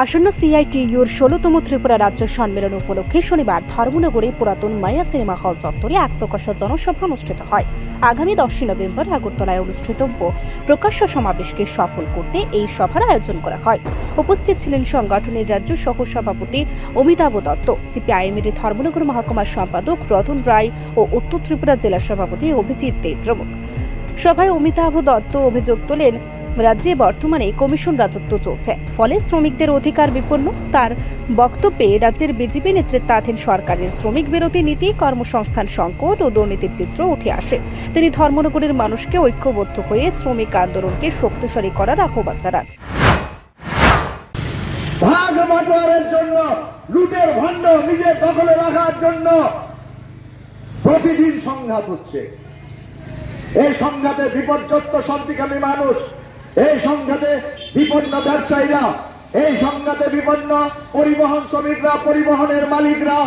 আসন্ন সিআইটিইউর ষোলতম ত্রিপুরা রাজ্য সম্মেলন উপলক্ষে শনিবার ধর্মনগরে পুরাতন মায়া সিনেমা হল চত্বরে এক প্রকাশ্য জনসভা অনুষ্ঠিত হয়। আগামী দশই নভেম্বর আগরতলায় অনুষ্ঠিতব্য প্রকাশ্য সমাবেশকে সফল করতে এই সভার আয়োজন করা হয়। উপস্থিত ছিলেন সংগঠনের রাজ্য সহ সভাপতি অমিতাভ দত্ত, সিপিআইএমের ধর্মনগর মহকুমার সম্পাদক রতন রায় ও উত্তর ত্রিপুরা জেলা সভাপতি অভিজিৎ দে প্রমুখ সভায় অমিতাভ দত্ত অভিযোগ তোলেন রাজ্যে বর্তমানে কমিশন রাজত্ব চলছে। ফলে শ্রমিকদের অধিকার বিপন্ন। তার বক্তব্যে রাজ্যের বিজেপি নেতৃত্বাধীন সরকারের শ্রমিক বিরোধী নীতি, কর্মসংস্থান সংকট ও দুর্নীতির চিত্র উঠে আসে। তিনি ধর্মনগরের মানুষকে ঐক্যবদ্ধ হয়ে শ্রমিক আন্দোলনকে শক্তিশালী করার আহ্বান জানান। ভাগ বাটোয়ারের জন্য, লুটের ভাণ্ড নিজের দখলে রাখার জন্য প্রতিদিন সংঘাত হচ্ছে। এই সংঘাতে বিপর্যস্ত শান্তিকামী মানুষ এই সংঘাতে বিপন্ন ব্যবসায়ীরা, এই সংঘাতে বিপন্ন পরিবহন শ্রমিকরা, পরিবহনের মালিকরা,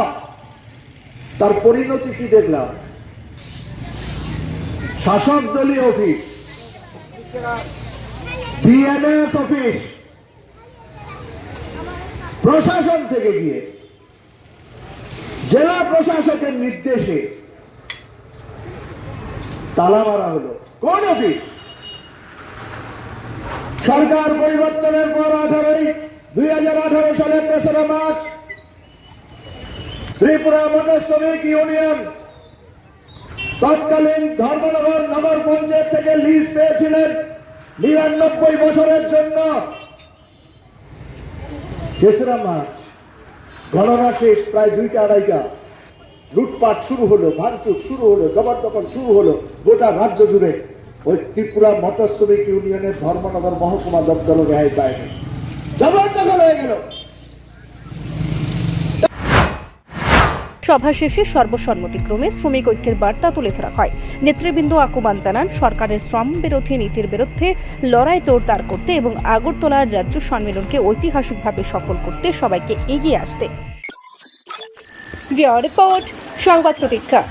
তার পরিণতি কি দেখলাম? শাসক দলীয় অফিস বিএনএস অফিস, প্রশাসন থেকে গিয়ে, জেলা প্রশাসকের নির্দেশে তালা মারা হলো। কোন অফিস? সরকার পরিবর্তনের পর আঠারোই, দুই হাজার আঠারো সালের তেসরা মার্চ, ত্রিপুরা মোটর শ্রমিক ইউনিয়ন তৎকালীন ধর্মনগর নগর পঞ্চায়েত থেকে লিজ পেয়েছিলেন নিরানব্বই বছরের জন্য। তেসরা মার্চ, গণনা শেষ, প্রায় দুইটা আড়াইটা। লুটপাট শুরু হলো, ভাঙচুর শুরু হলো, জবরদখল শুরু হলো গোটা রাজ্য জুড়ে। ওই ত্রিপুরা মটর শ্রমিক ইউনিয়নের ধর্মনগর মহকুমা দপ্তর রেহাই পায়নি। জবরদখল হয়ে গেল। সভা শেষে সর্বসম্মতিক্রমে শ্রমিক ঐক্যের বার্তা তুলে ধরা হয়। নেতৃবৃন্দ আকুমান জানান, সরকারের শ্রম বিরোধী নীতির বিরুদ্ধে লড়াই জোরদার করতে এবং আগরতলার রাজ্য সম্মেলনকে ঐতিহাসিকভাবে সফল করতে সবাইকে এগিয়ে আসতে। রিপোর্ট, সংবাদ প্রতীক্ষা।